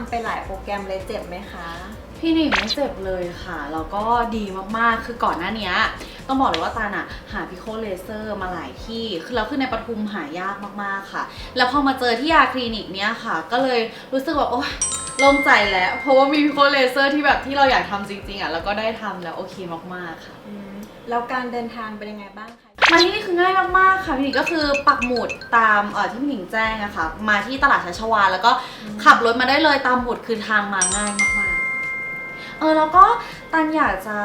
ำไปหลายโปรแกรมเลยเจ็บไหมคะ พี่หนิงไม่เจ็บเลยค่ะแล้วก็ดีมากๆ คือก่อนหน้าเนี้ยต้องบอกเลยว่าตาลอะหาพิโคเลเซอร์มาหลายที่คือแล้วคือในปทุมหายากมากๆค่ะ แล้วพอมาเจอที่ยาคลินิกเนี้ยค่ะ ก็เลยรู้สึกว่าโอ๊ยโล่งใจแล้ว เพราะว่ามีพิโคเลเซอร์ที่แบบที่เราอยากทำจริงๆอะแล้วก็ได้ทำแล้วโอเคมากๆค่ะอืมแล้วการเดินทางเป็นยังไงบ้างคะ มาที่นี่คือง่ายมากๆค่ะพี่หนิงก็คือปักหมุดตามเอ่อที่พี่หนิงแจ้งอะค่ะ มาที่ตลาดชัชวาลแล้วก็ขับรถมาได้เลยตามหมุดคือทางมาง่ายมากๆ เออแล้วก็ตันอยากจะ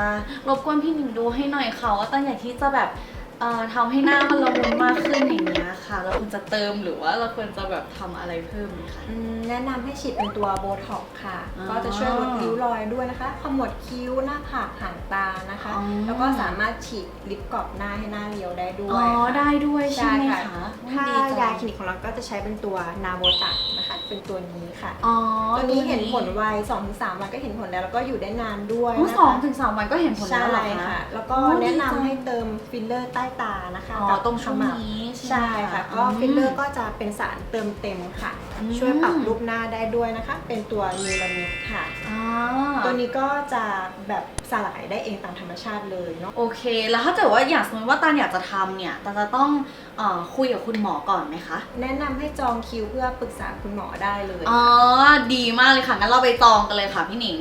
รบกวนพี่หนิงดูให้หน่อยค่ะว่าตันอยากที่จะแบบเอ่อทำให้หน้ามันละมุนมากขึ้นอย่างเงี้ยค่ะ เราควรจะเติมหรือว่าเราควรจะแบบทำอะไรเพิ่มไหมคะ อืมแนะนำให้ฉีดเป็นตัวโบท็อกซ์ค่ะ อ๋อก็จะช่วยลดริ้วรอยด้วยนะคะ ขมวดคิ้วหน้าผากหางตานะคะ อ๋อ แล้วก็สามารถฉีดลิปกรอบหน้าให้หน้าเรียวได้ด้วอ๋อยค่ะ ได้ด้วยใช่ใช่ไหมค่ะ คะถ้าดีจังยา คลินิกของเราก็จะใช้เป็นตัวนาโบตักนะคะเป็นตัวนี้ค่ะอ๋อตัวนี้เห็นผลไว2-3วันก็เห็นผลแล้วแล้วก็อยู่ได้นานด้วยอ๋อนะคะสองถึงสามวันก็เห็นผลแล้วเหรอใช่คะค่ะ แล้วก็อ๋อดีแนะจังนำให้เติมฟิลเลอร์ใต้ตานะคะอ๋อกับตรงช่วงขมับนี้ใช่ใช่ไหมค่ะอืก็มฟิลเลอร์ก็จะเป็นสารเติมเต็มค่ะอืมช่วยปรับรูปหน้าได้ด้วยนะคะ เป็นตัวนิวรามิดค่ะอ่าตัวนี้ก็จะแบบสลายได้เองตามธรรมชาติเลยเนาะโอเค แล้วถ้าเกิดว่าอยากสมมติว่าตาลอยากจะทำเนี่ยตาลจะต้องเออคุยกับคุณหมอก่อนไหมคะแนะนำให้จองคิวเพื่อปรึกษาคุณหมอได้เลยอ๋อ ดีมากเลยค่ะงั้นเราไปจองกันเลยค่ะพี่หนิง